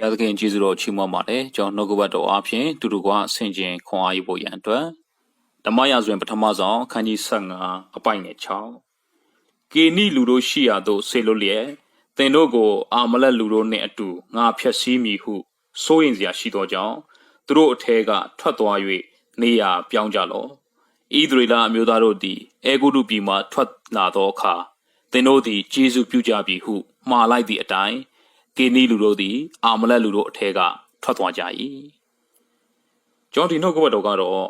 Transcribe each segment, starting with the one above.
ဘုရားသခင်ကျေးဇူးတော်ချီးမွမ်းပါတယ်ကျွန်တော်နှုတ်ကပတ်တော်အားဖြင့်တူတူကဆင်ကျင်ခွန်အားယူဖို့ရန်အတွက်ဓမ္မရာဇဝင်ပထမဆုံးအခန်းကြီး15အပိုင်ငယ်6ကေနိလူတို့ရှိရာသို့ဆေလွတ်လျက်သင်တို့ကို အာမလက်လူတို့နှင့်အတူငါဖျက်ဆီးမည်ဟုစိုးရင်စရာရှိသောကြောင့်သူတို့အထဲကထွက်သွား၍နေရာပြောင်းကြလော့ဣသရေလအမျိုးသားတို့သည်အေဂုတုပြည်မှထွက်လာသောအခါသင်တို့သည်ကျေးဇူးပြုကြပြီဟုမှားလိုက်သည့်အတိုင်း ကေနီလူတို့သည် အာမလက်လူတို့အထဲကထွက်သွားကြ၏ကျွန်တော်ဒီနှုတ်ကပတ်တော်ကတော့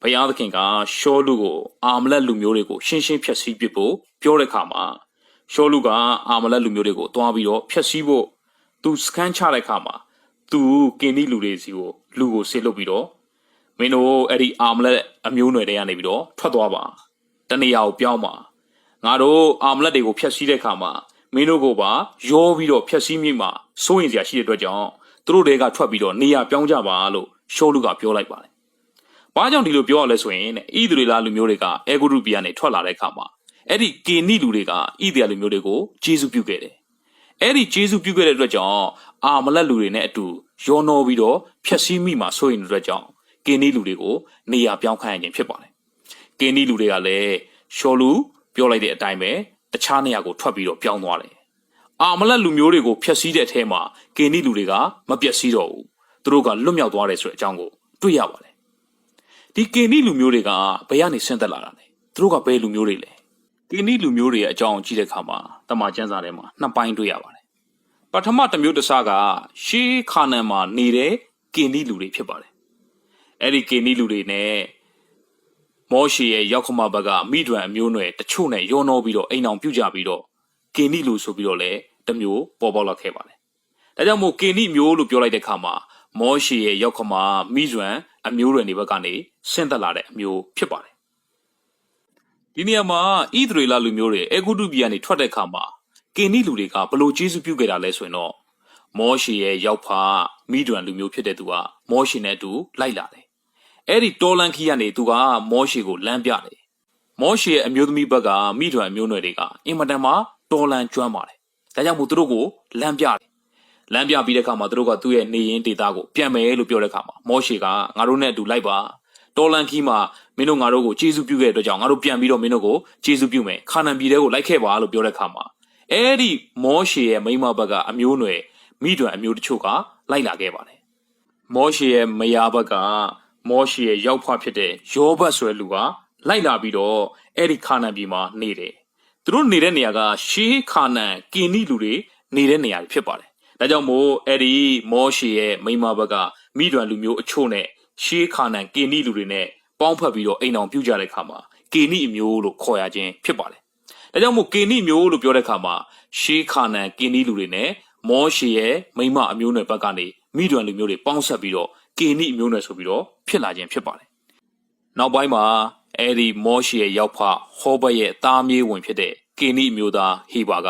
ဘုရားသခင်ကရှောလူကိုအာမလက်လူမျိုးတွေကိုရှင်းရှင်းဖြတ်စည်းပစ်ဖို့ပြောတဲ့အခါမှာရှောလူကအာမလက်လူမျိုးတွေကိုတွားပြီးတော့ဖြတ်စည်းဖို့သူစကန်ချတဲ့အခါမှာသူကင်းဒီလူတွေစီကိုလူကိုဆေးလုပ်ပြီးတော့မင်းတို့အဲ့ဒီအာမလက်အမျိုးနွယ်တွေကနေပြီးတော့ထွက်သွားပါတနေရာကိုပြောင်းပါငါတို့အာမလက်တွေကိုဖျက်ဆီးတဲ့အခါမှာ မင်းတို့ကိုပါရောပြီးတော့ဖျက်ဆီးမိမှာစိုးရင်စရာရှိတဲ့အတွက်ကြောင့်သူတို့တွေကထွက်ပြီးတော့နေရာပြောင်းကြပါလို့ရှောလူကပြောလိုက်ပါတယ်။ဘာကြောင့်ဒီလိုပြောရလဲဆိုရင်တဲ့ဣသရေလလူမျိုးတွေကအေဂုရုပြည်ကနေထွက်လာတဲ့အခါမှာအဲ့ဒီကေနိလူတွေကဣသရေလလူမျိုးတွေကိုဂျေစုပြုခဲ့တယ်။အဲ့ဒီဂျေစုပြုခဲ့တဲ့အတွက်ကြောင့်အာမလက်လူတွေနဲ့အတူရောနှောပြီးတော့ဖျက်ဆီးမိမှာစိုးရင်တဲ့အတွက်ကြောင့်ကေနိလူတွေကိုနေရာပြောင်းခိုင်းရခြင်းဖြစ်ပါတယ်။ကေနိလူတွေကလည်းရှောလူပြောလိုက်တဲ့အတိုင်းပဲ တခြားနေရာကိုထွက်ပြီးတော့ပြောင်းသွားတယ်။အာမလက်လူမျိုးတွေကိုဖျက်ဆီးတဲ့အထဲမှာကေနိလူတွေကမပျက်စီးတော့ဘူး။သူတို့ကလွတ်မြောက်သွားတယ်ဆိုတဲ့အကြောင်းကိုတွေ့ရပါတယ်။ဒီကေနိလူမျိုးတွေကဘယ်ကနေဆင်းသက်လာတာလဲ။သူတို့ကဘယ်လူမျိုးတွေလဲ။ကေနိလူမျိုးတွေရဲ့အကြောင်းကြည့်တဲ့အခါမှာတမန်ကျမ်းစာထဲမှာနှစ်ပိုင်းတွေ့ရပါတယ်။ပထမတစ်မျိုးတစ်စားကရှေးခါနန်မှာနေတဲ့ကေနိလူတွေဖြစ်ပါတယ်။အဲ့ဒီကေနိလူတွေနဲ့ မောရှေရဲ့ရောက်ခမဘက်ကမိဒွန်အမျိုးနွယ်တချို့နဲ့ရောနှောပြီးတော့အိမ်အောင်ပြုတ်ကြပြီးတော့ကင်နီလူဆိုပြီးတော့လည်းတစ်မျိုးပေါ်ပေါက်လာခဲ့ပါတယ်။ဒါကြောင့်မို့ကင်နီမျိုးလို့ပြောလိုက်တဲ့အခါမှာမောရှေရဲ့ရောက်ခမမိဒွန်အမျိုးတွေနေဘက်ကနေဆင့်သက်လာတဲ့အမျိုးဖြစ်ပါတယ်။ဒီနေရာမှာဣသရေလလူမျိုးတွေအေဂုတုပြည်ကနေထွက်တဲ့အခါမှာကင်နီလူတွေကဘလို့ကျေးဇူးပြုခဲ့တာလဲဆိုရင်တော့မောရှေရဲ့ရောက်ဖာမိဒွန်လူမျိုးဖြစ်တဲ့သူကမောရှေနဲ့အတူလိုက်လာတယ်။ အဲ့ဒီတော်လန်ခီကနေသူကမောရှေကိုလမ်းပြတယ်။မောရှေရဲ့အမျိုးသမီးဘက်ကမိဒွန်အမျိုးနွယ်တွေကအင်မတန်မှတော်လန်ကျွမ်းပါတယ်။ဒါကြောင့်မို့သူတို့ကိုလမ်းပြတယ်။လမ်းပြပြီးတဲ့အခါမှာသူတို့ကသူ့ရဲ့နေရင်ဒေတာကိုပြန်မယ်လို့ပြောတဲ့အခါမှာမောရှေကငါတို့နဲ့အတူလိုက်ပါ။တော်လန်ခီမှာမင်းတို့ငါတို့ကိုကျေးဇူးပြုခဲ့တဲ့အတွက်ကြောင့်ငါတို့ပြန်ပြီးတော့မင်းတို့ကိုကျေးဇူးပြုမယ်။ခါနန်ပြည်တဲကိုလိုက်ခဲ့ပါလို့ပြောတဲ့အခါမှာအဲ့ဒီမောရှေရဲ့မိန်းမဘက်ကအမျိုးနွယ်မိဒွန်အမျိုးတချို့ကလိုက်လာခဲ့ပါတယ်။မောရှေရဲ့မယားဘက်က မောရှေရဲ့ရောက်ဖွားဖြစ်တဲ့ယောဘတ်ဆိုတဲ့လူကလိုက်လာပြီးတော့အဲ့ဒီခါနန်ပြည်မှာနေတယ်။သူတို့နေတဲ့နေရာကရှေးခါနန်ကင်နီလူတွေနေတဲ့နေရာဖြစ်ပါတယ်။ဒါကြောင့်မို့အဲ့ဒီမောရှေရဲ့မိန်းမဘက်ကမိဒွန်လူမျိုးအချို့နဲ့ရှေးခါနန်ကင်နီလူတွေနဲ့ပေါင်းဖက်ပြီးတော့အိမ်အောင်ပြုတ်ကြတဲ့ခါမှာကင်နီအမျိုးလို့ခေါ်ရခြင်းဖြစ်ပါတယ်။ဒါကြောင့်မို့ကင်နီမျိုးလို့ပြောတဲ့ခါမှာရှေးခါနန်ကင်နီလူတွေနဲ့မောရှေရဲ့မိန်းမအမျိုးနွယ်ဘက်ကနေ မိဒွန်လူမျိုးတွေပေါင်းဆက်ပြီးတော့ကေနိအမျိုးနွယ်ဆိုပြီးတော့ဖြစ်လာခြင်းဖြစ်ပါတယ်။နောက်ပိုင်းမှာအဲ့ဒီမောရှေရဲ့ရောက်ဖဟောဘရဲ့သားမြေးဝင်ဖြစ်တဲ့ကေနိအမျိုးသားဟေဘာက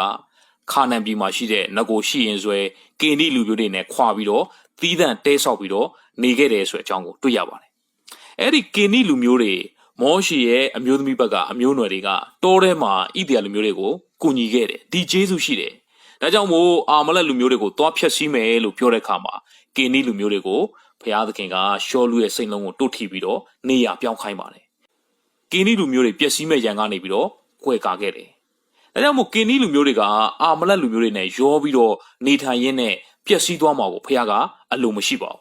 ခါနန်ပြည်မှာရှိတဲ့နဂိုရှိရင်ဆွဲကေနိလူမျိုးတွေနဲ့ခွာပြီးတော့သီးသန့်တဲဆောက်ပြီးတော့နေခဲ့တယ်ဆိုတဲ့အကြောင်းကိုတွေ့ရပါတယ်။အဲ့ဒီကေနိလူမျိုးတွေမောရှေရဲ့အမျိုးသမီးဘက်ကအမျိုးနွယ်တွေကတောထဲမှာဣသရေလလူမျိုးတွေကိုကူညီခဲ့တယ်။ဒီဂျေစုရှိတယ်။ ဒါကြောင့်မို့အာမလက်လူမျိုးတွေကိုသွားဖြတ်စည်းမယ်လို့ပြောတဲ့အခါမှာကေနိလူမျိုးတွေကိုဘုရားသခင်ကရှောလူရဲ့စိတ်လုံးကိုတုတ်ထိပြီးတော့နေရပြောင်းခိုင်းပါတယ်။ကင်းနီလူမျိုးတွေပျက်စီးမဲ့ရန်ကနေပြီးတော့ကွယ်ကာခဲ့တယ်။ဒါကြောင့်မို့ကင်းနီလူမျိုးတွေကအာမလက်လူမျိုးတွေနဲ့ရောပြီးတော့နေထိုင်ရင်းနဲ့ပျက်စီးသွားမှာကိုဘုရားကအလိုမရှိပါဘူး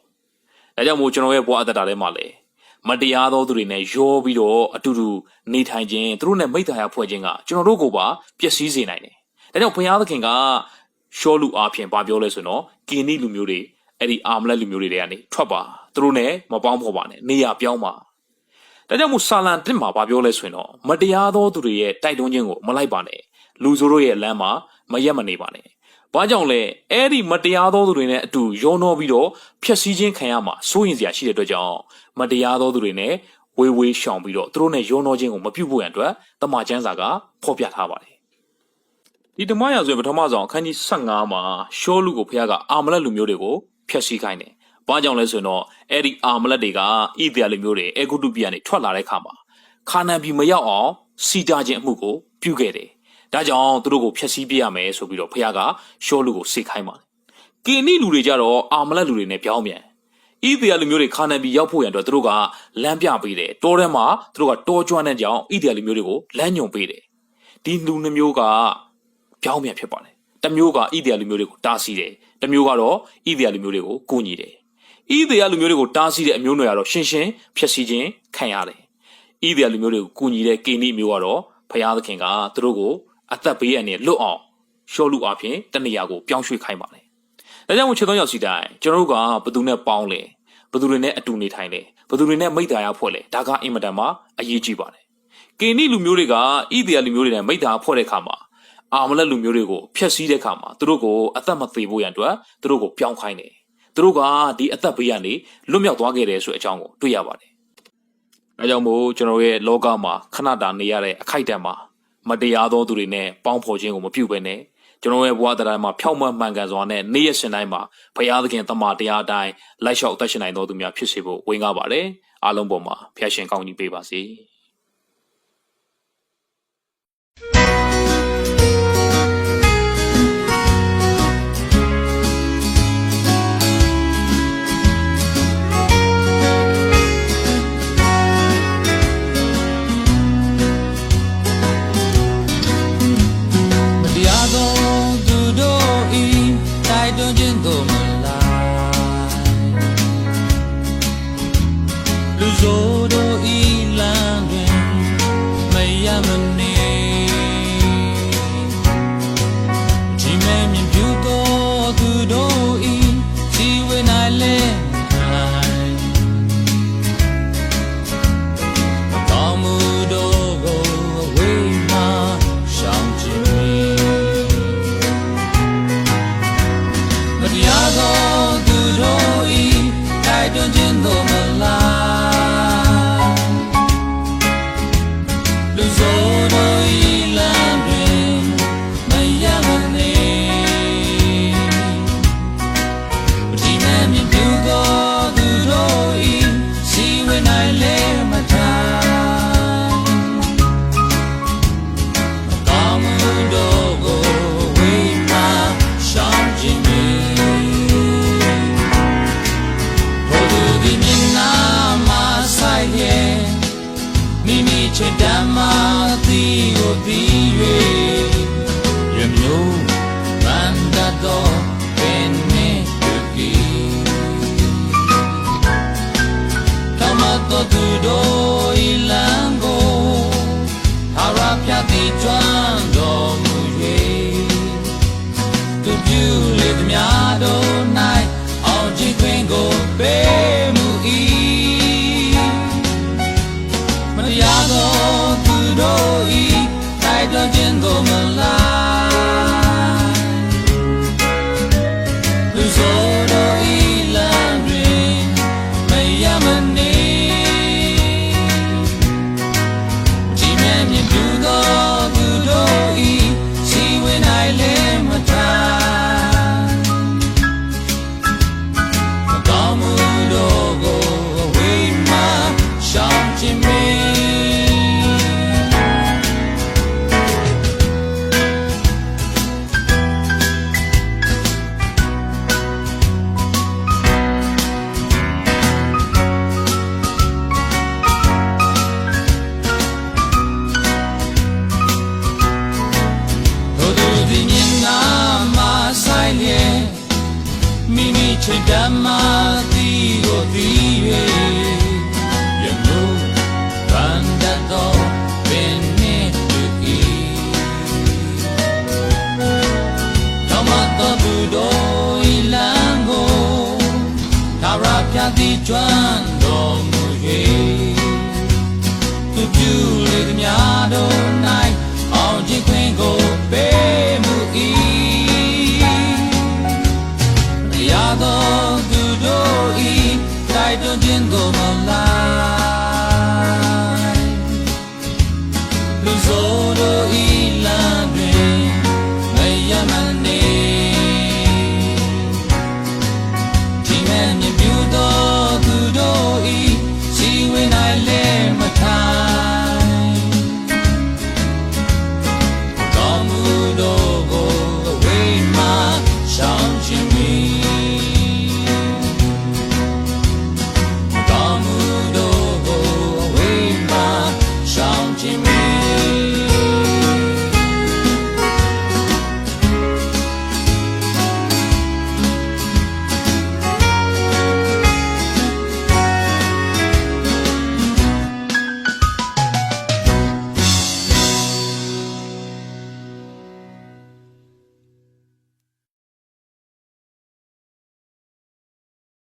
။ဒါကြောင့်မို့ကျွန်တော်ရဲ့ဘဝအသက်တာထဲမှာလည်းမတရားသောသူတွေနဲ့ရောပြီးတော့အတူတူနေထိုင်ခြင်းသူတို့နဲ့မိတ္တရာဖွဲ့ခြင်းကကျွန်တော်တို့ကိုပါပျက်စီးစေနိုင်တယ်။ ဒါကြောင့်ဘုရားသခင်ကရှောလူအားဖြင့်ဗာပြောလဲဆိုတော့ကင်းနီလူမျိုးတွေအဲ့ဒီအာမလက်လူမျိုးတွေတွေကနေထွက်ပါသူတို့နဲ့မပေါင်းဖော်ပါနဲ့နေရပြောင်းပါဒါကြောင့်မို့ဆာလန်တစ်မှာဗာပြောလဲဆိုရင်တော့မတရားသောသူတွေရဲ့တိုက်တွန်းခြင်းကိုမလိုက်ပါနဲ့လူဆိုတို့ရဲ့လမ်းမှာမရက်မနေပါနဲ့ဘာကြောင့်လဲအဲ့ဒီမတရားသောသူတွေနဲ့အတူရောနှောပြီးတော့ဖျက်ဆီးခြင်းခံရမှာစိုးရင်စရာရှိတဲ့အတွက်ကြောင့်မတရားသောသူတွေနဲ့ဝေးဝေးရှောင်ပြီးတော့သူတို့နဲ့ရောနှောခြင်းကိုမပြုတ်ဖို့ရန်အတွက်တမန်ကျမ်းစာကဖော်ပြထားပါတယ် ဒီဓမ္မရာဇဝင်ပထမဆုံးအခန်းကြီး15မှာရှောလူကိုဖခင်ကအာမလက်လူမျိုးတွေကိုဖျက်ဆီးခိုင်းတယ်။ဘာကြောင့်လဲဆိုတော့အဲ့ဒီအာမလက်တွေကဣသရေလမျိုးတွေအေဂုတုပြည်ကနေထွက်လာတဲ့ခါမှာခါနန်ပြည်မရောက်အောင်စီတာခြင်းအမှုကိုပြုခဲ့တယ်။ဒါကြောင့်သူတို့ကိုဖျက်ဆီးပြရမယ်ဆိုပြီးတော့ဖခင်ကရှောလူကိုစေခိုင်းပါတယ်။ကင်နီလူတွေကြတော့အာမလက်လူတွေနဲ့ပြောင်းပြန်ဣသရေလလူမျိုးတွေခါနန်ပြည်ရောက်ဖို့ရန်အတွက်သူတို့ကလမ်းပြပေးတယ်တောထဲမှာသူတို့ကတောကျွမ်းတဲ့ကြောင်ဣသရေလလူမျိုးတွေကိုလမ်းညွန်ပေးတယ်ဒီလူနှမျိုးက ပြောင်းပြန်ဖြစ်ပါတယ်တစ်မျိုးကဣသရေလလူမျိုးတွေကိုတားဆီးတယ်တစ်မျိုးကတော့ဣသရေလလူမျိုးတွေကိုကူညီတယ်ဣသရေလလူမျိုးတွေကိုတားဆီးတဲ့အမျိုးနွယ်ကတော့ရှင်းရှင်းဖြည့်ဆည်းခြင်းခံရတယ်ဣသရေလလူမျိုးတွေကိုကူညီတဲ့ကေနီမျိုးကတော့ဘုရားသခင်ကသူတို့ကိုအသက်ဘေးအန္တရာယ်လွတ်အောင်ရှော့လူအဖြစ်တနေရာကိုပြောင်းရွှေ့ခိုင်းပါတယ်။ဒါကြောင့်မို့ခြေသောရောက်စီတိုင်းကျွန်တော်တို့ကဘသူနဲ့ပေါင်းလဲဘသူတွေနဲ့အတူနေထိုင်လဲဘသူတွေနဲ့မိတ္တာရဖွဲ့လဲဒါကအင်မတန်မှအရေးကြီးပါတယ်။ကေနီလူမျိုးတွေကဣသရေလလူမျိုးတွေနဲ့မိတ္တာဖွဲ့တဲ့အခါမှာ အာမလက်လူမျိုးတွေကိုဖျက်ဆီးတဲ့အခါမှာသူတို့ကိုအသက်မသေးဖို့ရန်အတွက်သူတို့ကိုပြောင်းခိုင်းတယ်။သူတို့ကဒီအသက်ဘေးကနေလွတ်မြောက်သွားခဲ့တယ်ဆိုတဲ့အကြောင်းကိုတွေ့ရပါတယ်။ဒါကြောင့်မို့ကျွန်တော်ရဲ့လောကမှာခဏတာနေရတဲ့အခိုက်အတန့်မှာမတရားသောသူတွေနဲ့ပေါင်းဖော်ခြင်းကိုမပြုဘဲနဲ့ကျွန်တော်ရဲ့ဘဝတရားမှာဖြောင့်မတ်မှန်ကန်စွာနဲ့နေ့ရက်စဉ်တိုင်းမှာဘုရားသခင်တမန်တရားအတိုင်းလိုက်လျှောက်အသက်ရှင်နိုင်တော်သူများဖြစ်စေဖို့ဝေငှပါတယ်အားလုံးပေါ်မှာဖျာရှင်ကောင်းကြီးပေးပါစေ။ ကျွမ်းတော်မူ၍သူပြုလေသမျှတို့၌ ချစ်တမ်းမသီကိုသီ၍ရမို့ဗန္ဒတော်ပင်နေသူဤဓမ္မတော်သူတို့ဤလမ်းကိုသာရပြသည်ကျွမ်းတော်မူ၍သူပြုလေသမျှတို့၌ တိုက်တွန်းခြင်းကိုမလို